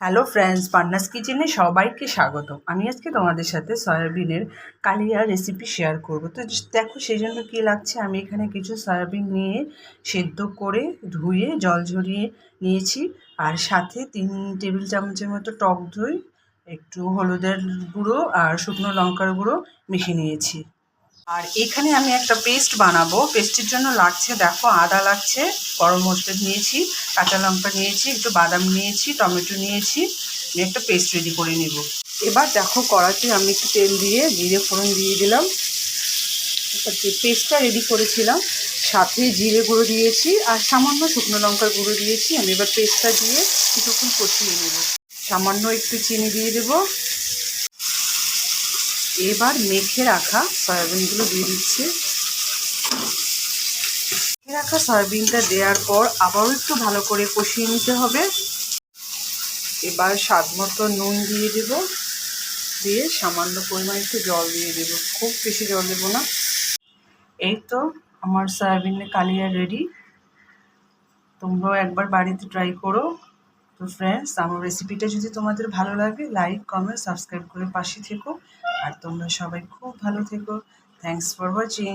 Hello friends Panna's কিচেনে সবাইকে স্বাগত। আমি আজকে তোমাদের সাথে সয়াবিনের কালিয়া রেসিপি শেয়ার করব। তো দেখো সেই জন্য কী লাগছে? আমি এখানে কিছু সয়াবিন নিয়ে সেদ্ধ করে ধুয়ে, জল ঝরিয়ে নিয়েছি। আর সাথে তিন টেবিল চামচের মতো টক দই, একটু হলুদের গুঁড়ো আর শুকনো লঙ্কার গুঁড়ো মিশিয়ে নিয়েছি। আর এখানে আমি একটা পেস্ট বানাবো। পেস্টের জন্য লাগছে, দেখো, আদা লাগছে, গরম মশলা নিয়েছি, কাঁচা লঙ্কা নিয়েছি, একটু বাদাম নিয়েছি, টমেটো নিয়েছি, আমি একটা পেস্ট রেডি করে নেব। এবার দেখো কড়াতে আমি একটু তেল দিয়ে জিরে ফোড়ন দিয়ে দিলাম। যে পেস্টটা রেডি করেছিলাম, সাথে জিরে গুঁড়ো দিয়েছি আর সামান্য শুকনো লঙ্কার গুঁড়ো দিয়েছি। আমি এবার পেস্টটা দিয়ে কিছুক্ষণ কষিয়ে নেব। সামান্য একটু চিনি দিয়ে দেবো। এবার মেখে রাখা সয়াবিনগুলো দিয়ে দিচ্ছি। মেখে রাখা সয়াবিনটা দেওয়ার পর আবারও একটু ভালো করে কষিয়ে নিতে হবে। এবার স্বাদ মতো নুন দিয়ে দেব। দিয়ে সামান্য পরিমাণ একটু জল দিয়ে দেবো। খুব বেশি জল দেবো না। এই তো আমার সয়াবিনের কালিয়া রেডি। তোমরাও একবার বাড়িতে ট্রাই করো। তো ফ্রেন্ডস আমার রেসিপিটা যদি তোমাদের ভালো লাগে লাইক কমেন্ট সাবস্ক্রাইব করে পাশে থেকো। আর তোমরা সবাই খুব ভালো থেকো। Thanks for watching